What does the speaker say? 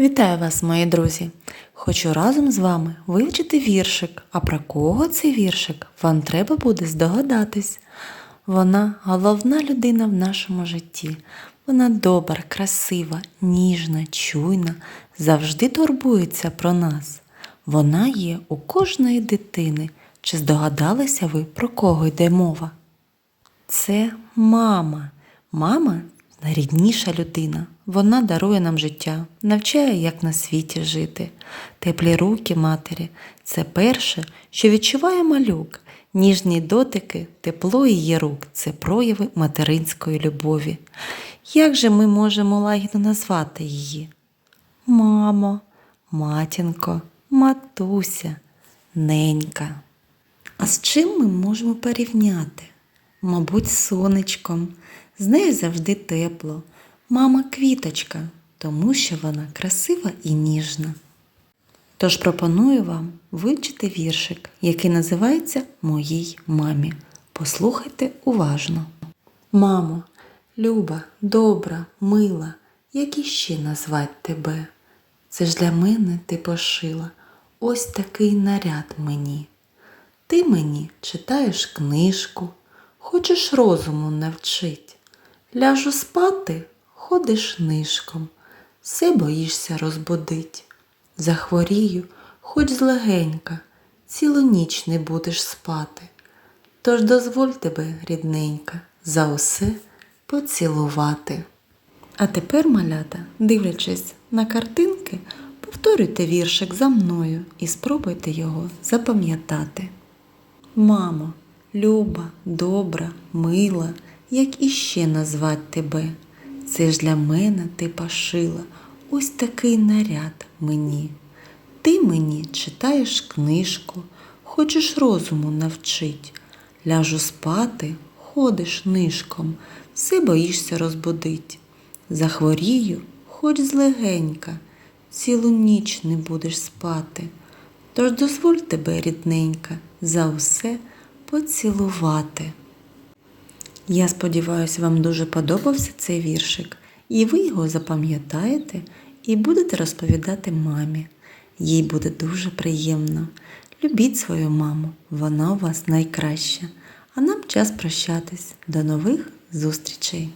Вітаю вас, мої друзі! Хочу разом з вами вивчити віршик. А про кого цей віршик? Вам треба буде здогадатись. Вона головна людина в нашому житті. Вона добра, красива, ніжна, чуйна, завжди турбується про нас. Вона є у кожної дитини. Чи здогадалися ви, про кого йде мова? Це мама. Мама найрідніша людина. Вона дарує нам життя, навчає, як на світі жити. Теплі руки матері це перше, що відчуває малюк. Ніжні дотики, тепло її рук це прояви материнської любові. Як же ми можемо лагідно назвати її? Мамо, матінко, матуся, ненька. А з чим ми можемо порівняти? Мабуть, сонечком. З нею завжди тепло. Мама квіточка, тому що вона красива і ніжна. Тож пропоную вам вивчити віршик, який називається Моїй мамі. Послухайте уважно. Мамо, люба, добра, мила, як іще назвать тебе? Це ж для мене ти пошила ось такий наряд мені. Ти мені читаєш книжку, хочеш розуму навчить. Ляжу спати, ходиш нишком, все боїшся розбудить. Захворію, хоч злегенька, цілу ніч не будеш спати. Тож дозволь тебе, рідненька, за усе поцілувати. А тепер, малята, дивлячись на картинки, повторюйте віршик за мною і спробуйте його запам'ятати. Мамо, люба, добра, мила, як іще назвать тебе? Це ж для мене ти пошила ось такий наряд мені. Ти мені читаєш книжку, хочеш розуму навчить. Ляжу спати, ходиш нишком, все боїшся розбудить. Захворію, хоч злегенька, цілу ніч не будеш спати. Тож дозволь тебе, рідненька, за усе поцілувати. Я сподіваюся, вам дуже подобався цей віршик, і ви його запам'ятаєте і будете розповідати мамі. Їй буде дуже приємно. Любіть свою маму, вона у вас найкраща. А нам час прощатись. До нових зустрічей!